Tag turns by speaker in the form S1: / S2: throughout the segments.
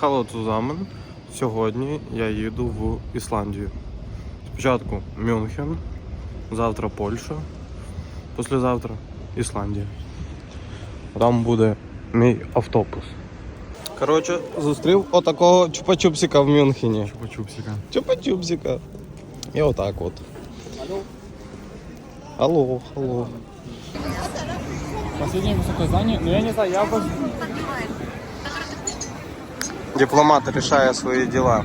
S1: Hello zusammen. Сьогодні я їду в Ісландію. Спочатку Мюнхен, завтра Польща, післязавтра Ісландія. Там буде мій автобус. Коротше, зустрів отакого чупа-чупсика в Мюнхені.
S2: Чупа-чупсика.
S1: Чупа-чупсика. І отак от. Алло, алло.
S2: Последнее высокое здание, но я не знаю, я бы...
S1: Дипломат решая свои дела.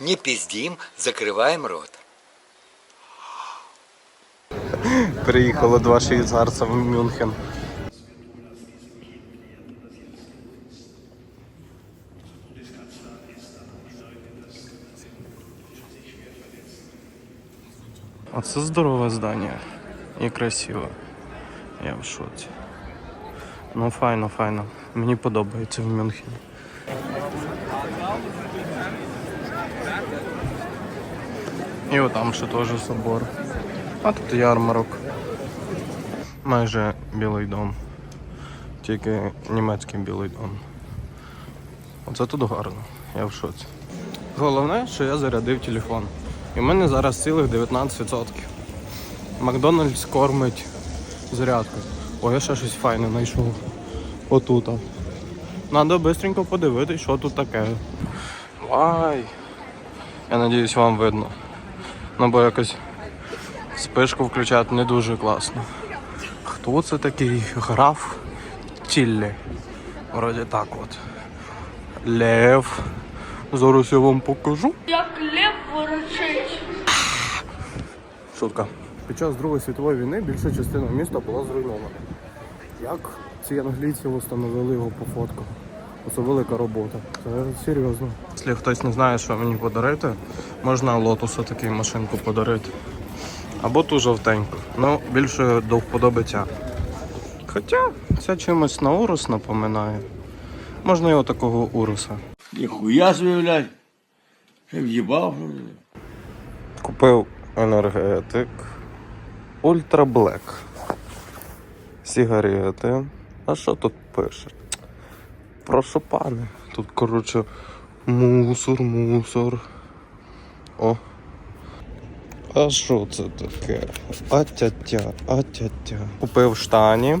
S2: Не
S3: пиздим, закрываем рот.
S1: Приехало два швейцарца в Мюнхен. Оце здорове здання. І красиво. Я в шоці. Ну файно, файно. Мені подобається в Мюнхені. І отам ще теж собор. А тут ярмарок. Майже білий дом. Тільки німецький білий дом. Оце тут гарно, я в шоці. Головне, що я зарядив телефон. І в мене зараз цілих 19%. Макдональдс кормить зарядкою. О, я ще щось файне знайшов. Отут. Надо швидко подивитись, що тут таке. Вай! Я надіюсь, вам видно. Ну бо якось спишку включати не дуже класно. Хто це такий? Граф Тіллі. Вроді так от. Лев. Зараз я вам покажу.
S4: Як лев ворочить.
S1: Шутка. Під час Другої світової війни більша частина міста була зруйнована. Як ці англійці встановили його по фотках? Це велика робота. Це серйозно. Якщо хтось не знає, що мені подарити, можна лотусу такий машинку подарити. Або ту жовтеньку. Ну, більше до вподоби. Хоча це чимось на урус напоминає. Можна його такого уруса.
S5: Ніхуя собі, блядь. Ще в'їбав.
S1: Купив енергетик Ультра Блек. Сігарети. А що тут пише? Прошу пане. Тут, коротше, мусор, мусор. О. А що це таке? А-тя-тя, а-тя-тя. Купив штані,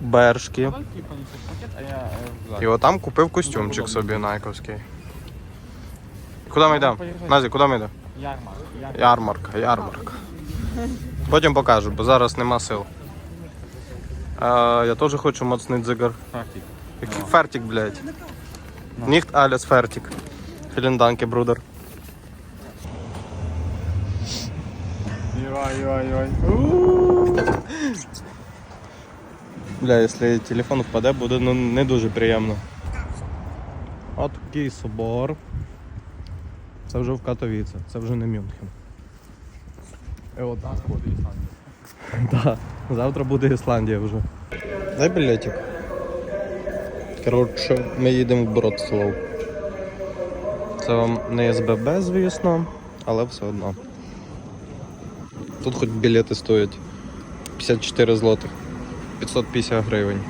S1: бершки.
S2: Давай типа пакет, а я... э,
S1: І отам купив костюмчик собі найковський. Куди ми йдемо? Назі, куди ми йдемо?
S2: Ярмарк. Ярмарк.
S1: Ярмарка, ярмарка. Потім покажу, бо зараз нема сил. А, я теж хочу моцний дзигар.
S2: Практик.
S1: Який фертик, блядь. Ніхт аліс фертик. Філінданки, брудер.
S2: Ой, ой, ой.
S1: Бля, якщо телефон впаде, буде ну, не дуже приємно. От такий собор. Це вже в Катовіце, це вже не Мюнхен. І от так от. Да. Завтра буде Ісландія вже. Дай білетик. Коротше, ми їдемо в Бродслав. Це вам не СББ, звісно, але все одно. Тут хоч білети стоять 54 злотих. 550 гривень.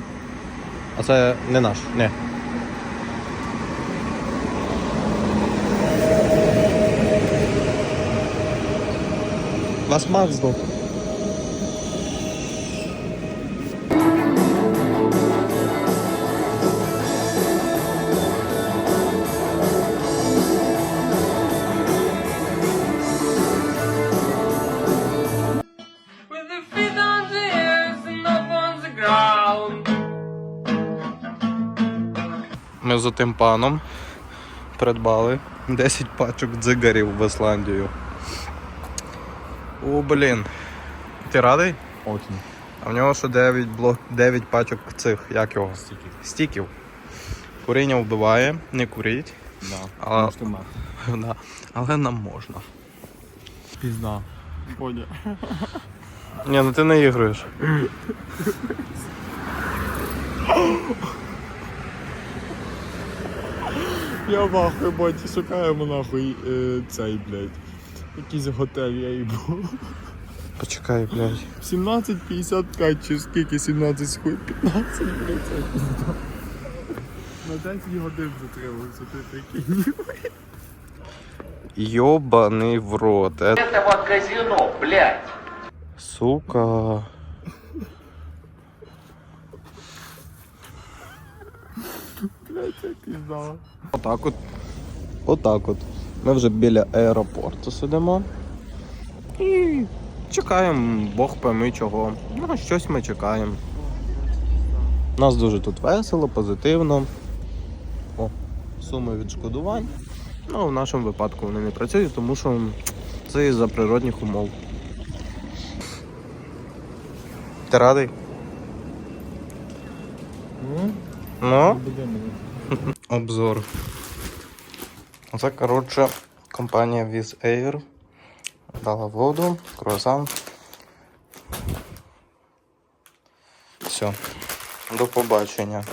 S1: А це не наш, не. Вас Макс здох. З тим паном придбали 10 пачок дзигарів в Ісландію. О, блін. Ти радий?
S2: Очень.
S1: А в нього ще 9, блок, 9 пачок цих, як його? Стіків. Стіків. Куріння вбиває, не куріть.
S2: Да.
S1: А-. Да. Але нам можна.
S2: Пизда. Бодя.
S1: Ні, ну ти не ігруєш.
S2: Я в ахуї, Бодя, шукаємо нахуй е, цей, блядь. Якийсь готель я і був.
S1: Почекай, блядь.
S2: 17.55 чи скільки? 17 секунд? 15, блядь, це пізда. На 10 годин затримався, ти прикинь.
S1: Йобаний в рот. Это вот казино, блядь. Сука.
S2: Блядь, це пізда.
S1: Отак от. Отак от. Ми вже біля аеропорту сидимо. І чекаємо, Бог пойми чого. Ну, щось ми чекаємо. Нас дуже тут весело, позитивно. О, суми відшкодувань. Ну, в нашому випадку вони не працюють, тому що це із-за природних умов. Ти радий? Ну? Обзор. Це, коротше, компанія Wizz Air. Дала воду, круасан. Все. До побачення.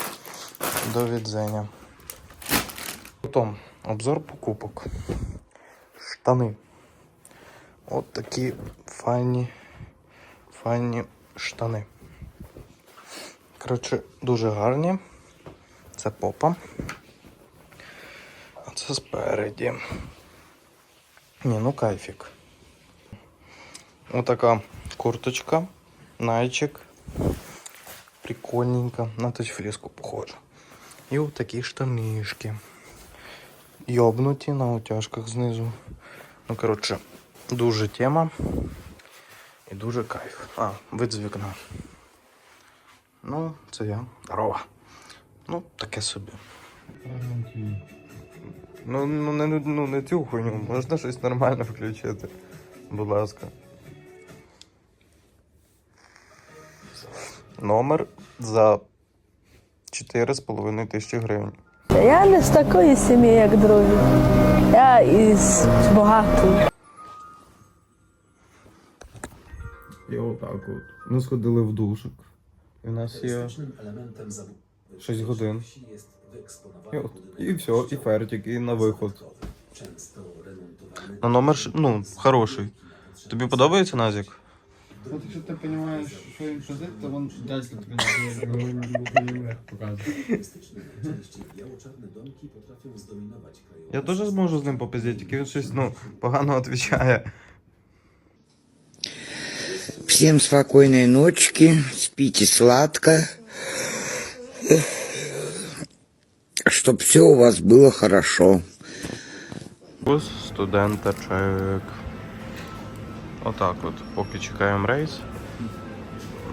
S1: До відзення. Потім обзор покупок. Штани. От такі файні, файні штани. Коротше, дуже гарні. Це попа. Це спереді. Ні, ну кайфік. Отака курточка, найчик. Прикольненько. На точфреску похоже. І отакі штанишки. Йобнуті на утяжках знизу. Ну, коротше, дуже тема. І дуже кайф. А, вид з. Ну, це я. Здорово. Ну, таке собі. Ну, ну, не, ну, не цю хуйню, можна щось нормально включити. Будь ласка. Номер за 4,5 тисячі гривень.
S6: Я не з такої сім'ї, як другі. Я із багатої.
S1: І отак от. Ми сходили в душик. І у нас є 6 годин. І, от, і все, і фертик, і на виход. Ну, номер ш- ну, хороший. Тобі подобається Назік?
S2: От якщо ти розумієш, що він шозить, то він далі тобі не показує.
S1: Я теж зможу з ним попиздити, тільки він щось ну, погано відповідає.
S7: Всем спокойной ночки, спите сладко, Чтоб все у вас было хорошо.
S1: Бус студента чек. Отак от, поки чекаємо рейс,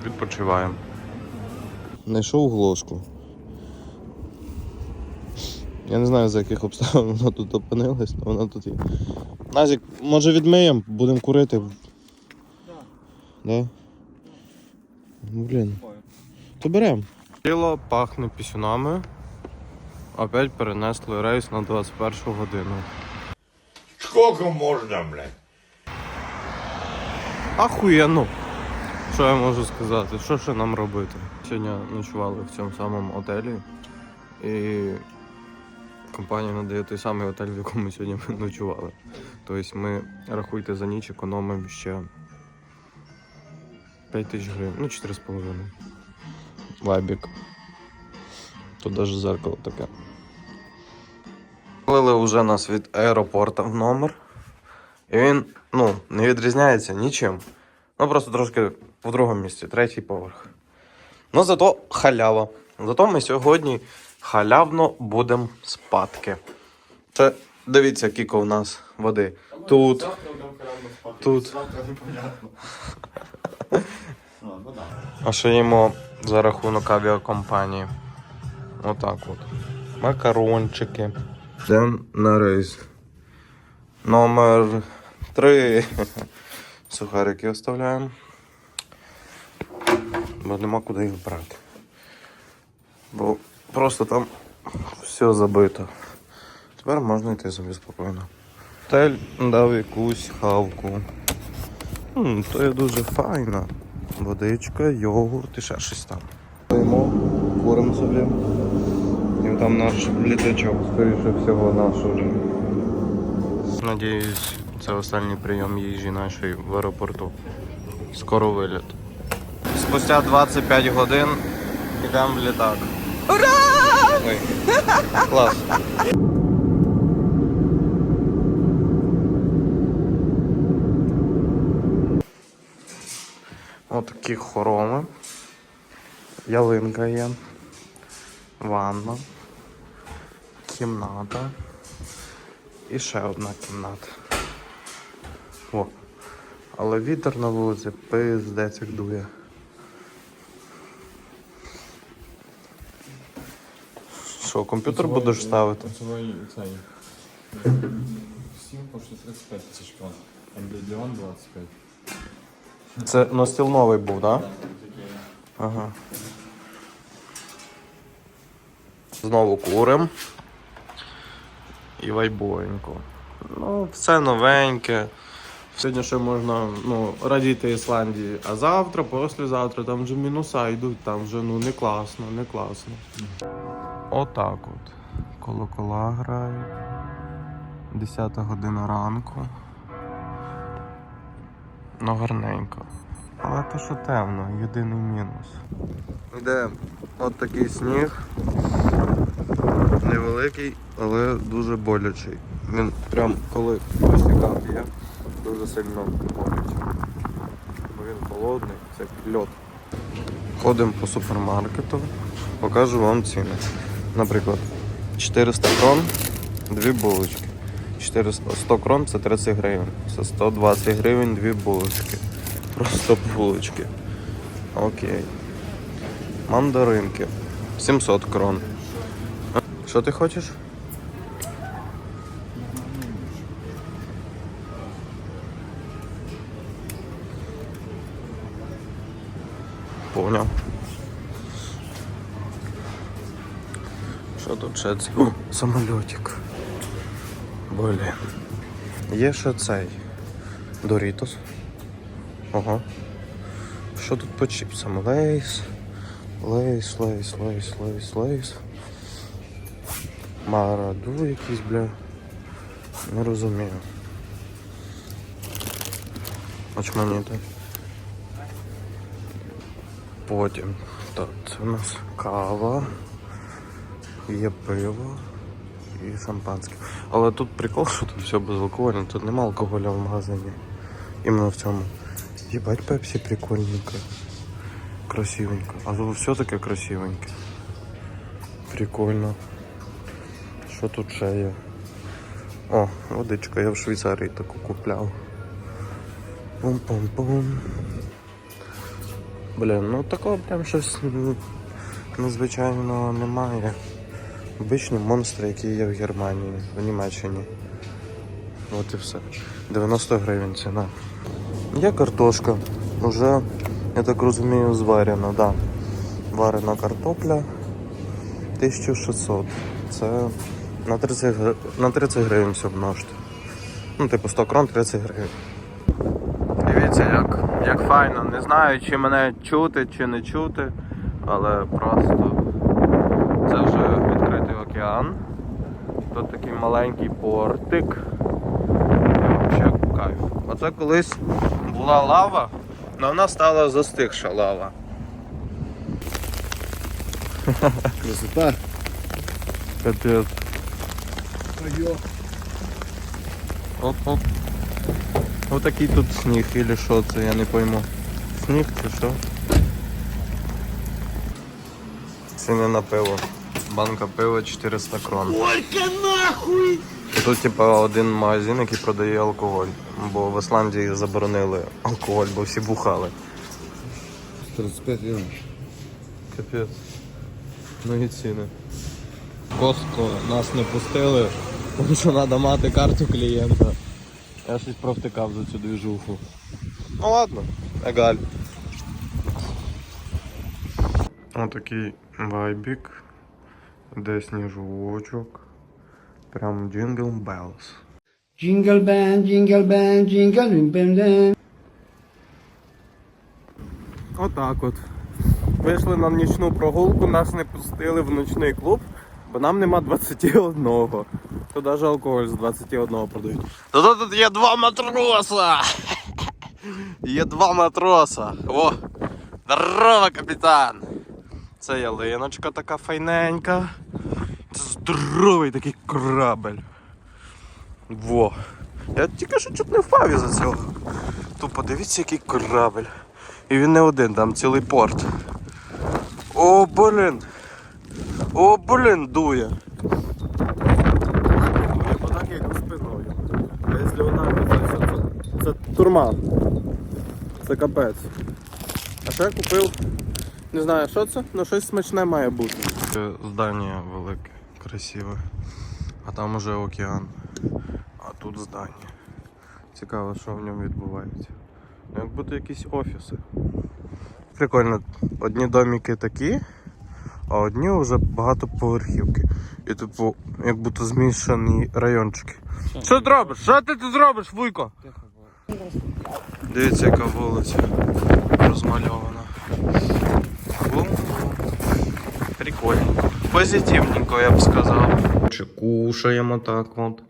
S1: відпочиваємо. Знайшов глошку. Я не знаю, за яких обставин вона тут опинилась, але вона тут є. Назік, може відмиємо, будемо курити. Да? Ну, Блін. То беремо. Тіло пахне пісюнами. Опять перенесли рейс на 21 годину.
S5: Сколько можно, блядь?
S1: Ахуєнно. Що я можу сказати? Що ще нам робити? Сьогодні ночували в цьому самому готелі. І компанія надає той самий готель, в якому сьогодні ми ночували. Тобто ми, рахуйте, за ніч економимо ще 5 тисяч гривень, ну 4,5. Вайбік. Тут навіть зеркало таке. Вивели вже нас від аеропорту в номер. І він, ну, не відрізняється нічим. Ну, просто трошки в другому місці, третій поверх. Ну, зато халява. Зато ми сьогодні халявно будемо спадки. Це дивіться, кіко в нас води. Тут. Тут. А ще їмо за рахунок авіакомпанії. Отак от. Макарончики. Йдемо на рейс. Номер 3. Сухарики оставляємо. Бо нема куди їх брати. Бо просто там все забито. Тепер можна йти собі спокійно. Тель дав якусь хавку. М, то є дуже файно. Водичка, йогурт і ще щось там. Стоїмо, куримо собі. Там наш літачок, скоріше всього, наш уже. Надіюсь, Це останній прийом їжі нашої в аеропорту. Скоро виліт. Спустя 25 годин йдемо в літак. Ура! Ой. Клас. Отакі хороми. Ялинка є. Ванна. Кімната. І ще одна кімната. О. Але вітер на вулиці пиздець як дує. Що, комп'ютер будеш ставити?
S2: Цей. 7 по 35 тисяч крон. Де диван 25.
S1: Це на стіл новий був, так? Да? Ага. Знову курим. І вайбоєнько. Ну, все новеньке. Сьогодні ще можна ну, радіти Ісландії, а завтра, післязавтра, там вже мінуса йдуть, там вже ну не класно, не класно. Отак от. Колокола грають. 10 година ранку. Ну гарненько. Але то що темно, єдиний мінус. Йде от такий сніг. Невеликий, але дуже болячий. Він прям коли просікав є, дуже сильно болячий. Бо він холодний, це як льод. Ходимо по супермаркету, покажу вам ціни. Наприклад, 400 крон, дві булочки. 400, 100 крон це 30 гривень. Це 120 гривень, дві булочки. Просто булочки. Окей. Мандаринки. 700 крон. Що ти хочеш? Поняв. Що тут ще це? О, самольотик. Блін. Є ще цей. Дорітос. Ага. Що тут по чіпсам? Лейс. Лейс, лейс, лейс, лейс, лейс. Мараду якийсь, бля. Не розумію. Очманіти. Потім. Так, це у нас кава. Є пиво і шампанське. Але тут прикол, що тут все безалкогольне, тут нема алкоголя в магазині. Іменно в цьому. Єбать пепсі прикольненько. Красивенько. А тут все таке красивеньке. Прикольно. Що тут ще є? О, водичка, я в Швейцарії таку купляв. Пум-пум-пум. Блін, ну такого прям щось незвичайного немає. Обичні монстри, які є в Германії, в Німеччині. От і все. 90 гривень ціна. Є картошка. Уже, я так розумію, зварена, да. Варена картопля 1600. Це на 30, на 30 гривень все множити. Ну, типу 100 крон 30 гривень. Дивіться, як, як файно. Не знаю, чи мене чути, чи не чути, але просто це вже відкритий океан. Тут такий маленький портик. Ще кайф. Оце колись була лава, але вона стала застигша лава.
S2: Красота.
S1: Капець. Оп-оп. Отакий тут сніг, или що це, я не пойму. Сніг чи що? Ціни на пиво. Банка пива 400 крон. Сколько нахуй! Тут типа один магазин, який продає алкоголь. Бо в Ісландії заборонили алкоголь, бо всі бухали.
S2: 35 євро.
S1: Капець. Ну і ціни. Костко нас не пустили, тому що треба мати карту клієнта. Я щось провтикав за цю двіжуху. Ну ладно, егаль. Отакий вайбік. Де сніжочок. Прям джингл белс.
S8: Jingle bell, jingle bell, jingle bell, bell.
S1: Отак от. Вийшли на нічну прогулку, нас не пустили в ночний клуб, бо нам нема 21. Тут навіть алкоголь з 21 продають. Та тут, тут є два матроса! Є два матроса. О! Здорово, капітан! Це ялиночка така файненька. Це здоровий такий корабель. Во. Я тільки що чуть не впав із-за цього. Тут подивіться, який корабель. І він не один, там цілий порт. О, блін! О, блін, дує. Бо як спиною. А якщо вона це, це, це, це турма. Це капець. А ще купив. Не знаю, що це, але щось смачне має бути. Здання велике, красиве. А там уже океан. А тут здання. Цікаво, що в ньому відбувається. Ну, як будто якісь офіси. Прикольно, одні домики такі, а одні вже багатоповерхівки. І типу, як будто змішані райончики. Що ти робиш? Що ти тут робиш, Вуйко? Дивіться, яка вулиця розмальована. Бум-бум. Прикольненько. Позитивненько, я б сказав. Кушаємо так от.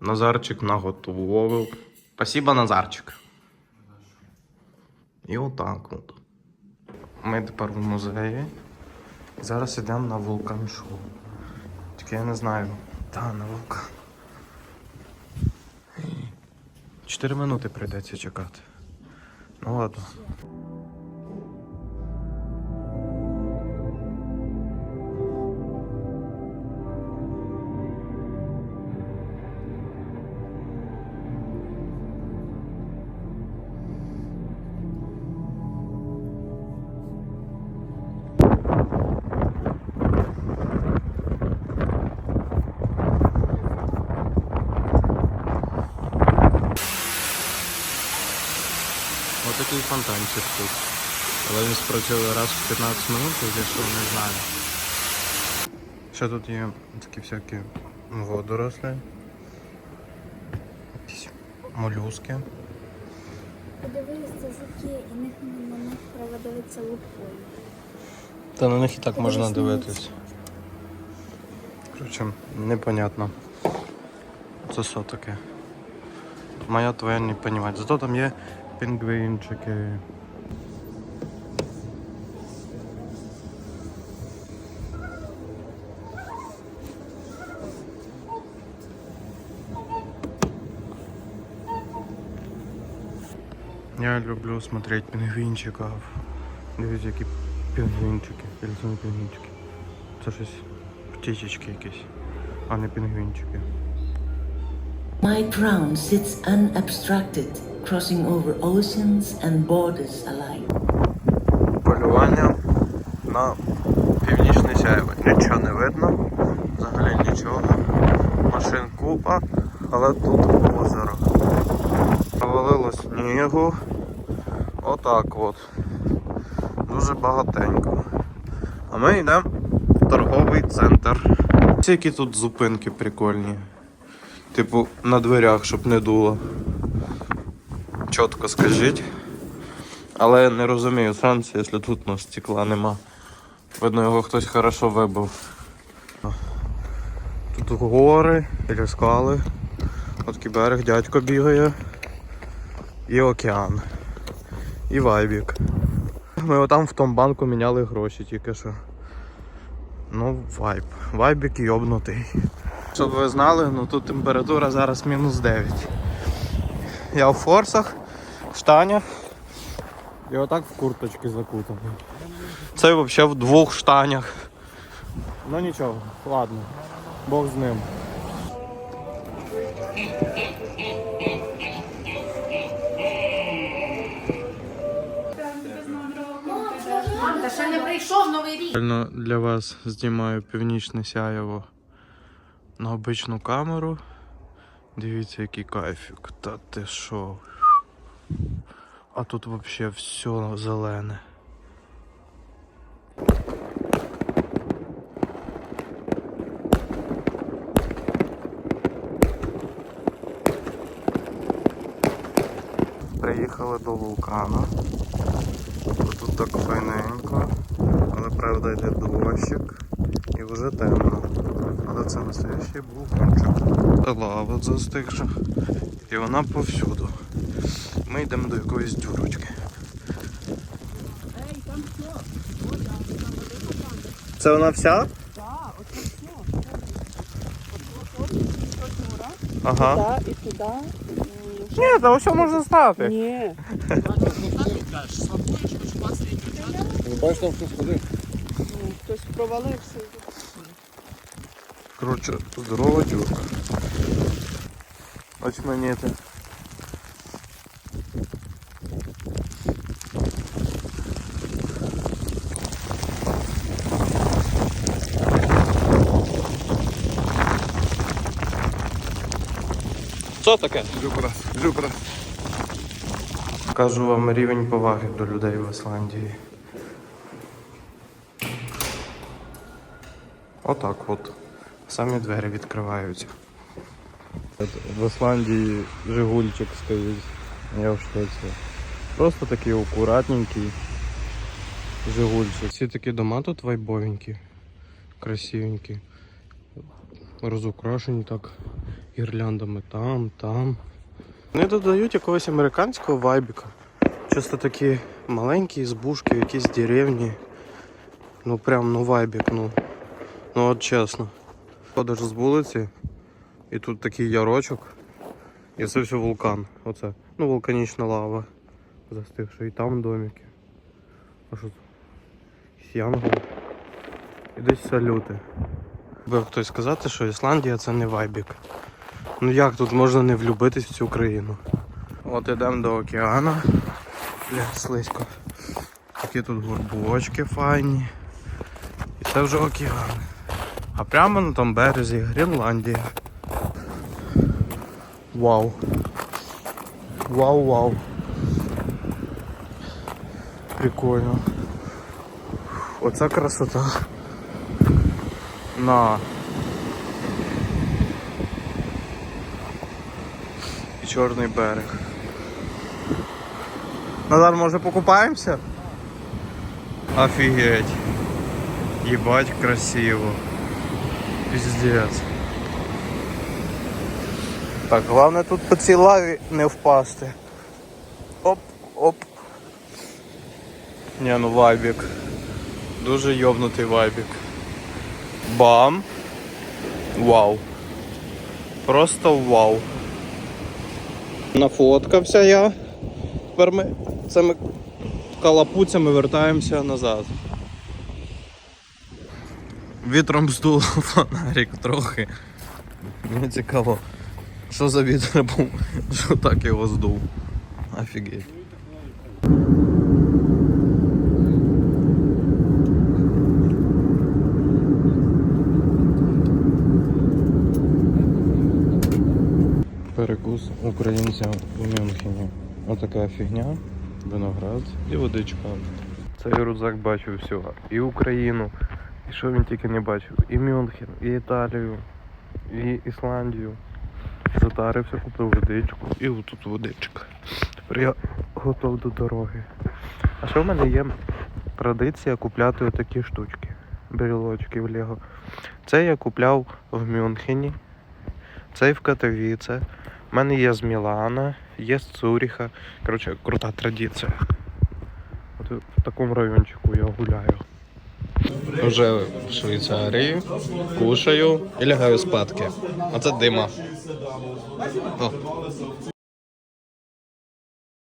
S1: Назарчик наготовив. Спасибо, Назарчик. І отак от. Ми тепер в музеї. Зараз йдемо на вулкан шоу. Тільки я не знаю. Та, на вулкан. Чотири минути прийдеться чекати. Ну ладно. Фонтанчик тут. Але він спрацьовує раз в 15 минут, я що не знаю. Ще тут є такі всякі водорослі. Якісь молюски.
S9: Подивилися жуки, і них на них треба дивитися лупою.
S1: Та на них і так можна дивитись. Коротше, непонятно. Це що таке? Моя твоя не понімати. Зато там є пінгвінчики. Я люблю смотреть пінгвінчиків. Дивіться, які пінгвінчики. Не пінгвінчики. Це щось птичечки якісь, а не пінгвінчики.
S10: My crown sits unobstructed, crossing over oceans and borders alike.
S1: Полювання на північний сяйво. Нічого не видно, взагалі нічого. Машин купа, але тут озеро. Повалило снігу. Отак от. Дуже багатенько. А ми йдемо в торговий центр. Ці які тут зупинки прикольні. Типу на дверях, щоб не дуло. Чітко скажіть. Але не розумію сенсу, якщо тут ну, стекла нема. Видно, його хтось хорошо вибив. Тут гори і скали. От берег дядько бігає. І океан. І вайбік. Ми отам в тому банку міняли гроші тільки що. Ну, вайб. Вайбік йобнутий. Щоб ви знали, ну тут температура зараз мінус 9. Я в форсах, штанях. І отак в курточки закутаний. Це взагалі в двох штанях. Ну нічого, ладно. Бог з ним.
S11: Та ще не прийшов новий рік.
S1: Реально для вас знімаю північне сяєво на обичну камеру. Дивіться, який кайфік. Та ти що? А тут взагалі все зелене. Приїхали до вулкану. Тут так файненько, але правда йде дощик. І вже темно. Але це настоящий вулканчик. Лава застигша. І вона повсюду. Ми йдемо до якоїсь дюрочки. Це вона вся? Ага.
S6: Так, і туди.
S1: Ні, та все можна стати.
S6: Ні.
S2: Бачиш, там хтось ходив.
S6: Хтось провалився.
S1: Коротше, здорова дюрка. Ось Що таке?
S2: Жупра, жупра.
S1: Кажу вам рівень поваги до людей в Ісландії. Отак от. Самі двері відкриваються. В Ісландії Жигульчик стоїть. Я в шоці. Просто такий акуратненький Жигульчик. Всі такі дома тут вайбовенькі, красивенькі. Розукрашені так гірляндами там, там. Вони додають якогось американського вайбіка. Чисто такі маленькі збушки, якісь деревні. Ну прям ну вайбік, ну. Ну от чесно. Ходиш з вулиці, і тут такий ярочок. І це все вулкан. Оце. Ну, вулканічна лава. Застигша. І там домики. А що це? Сянгол. І десь салюти. Би хтось сказати, що Ісландія це не вайбік. Ну як тут можна не влюбитись в цю країну? От ідемо до океану. Бля, слизько. Такі тут горбочки файні. І це вже океан. А прямо на тому березі Гренландія. Вау. Вау, вау. Прикольно. Оце красота. На. І чорний берег. Назар, може покупаємося? Офігеть. Єбать красиво. Піздець. Так, головне тут по цій лаві не впасти. Оп, оп. Ні, ну вайбік. Дуже йобнутий вайбік. Бам. Вау. Просто вау. Нафоткався я. Тепер ми цими калапуцями вертаємося назад. Вітром здуло фонарик трохи. Мені цікаво, що за вітер був, що так його здув. Офігеть. Перекус українцям у Мюнхені. Отака фігня, виноград і водичка. Цей рюкзак бачив всього. І Україну, і що він тільки не бачив. І Мюнхен, і Італію, і Ісландію. Затарився, купив водичку. І отут водичка. Тепер я готов до дороги. А що в мене є традиція купляти отакі штучки. Брілочки в Лего. Це я купляв в Мюнхені. Цей в Катовіце. У мене є з Мілана, є з Короче, Коротше, крута традиція. От в такому райончику я гуляю. Вже в Швейцарії, кушаю і лягаю спадки. Оце дима. О.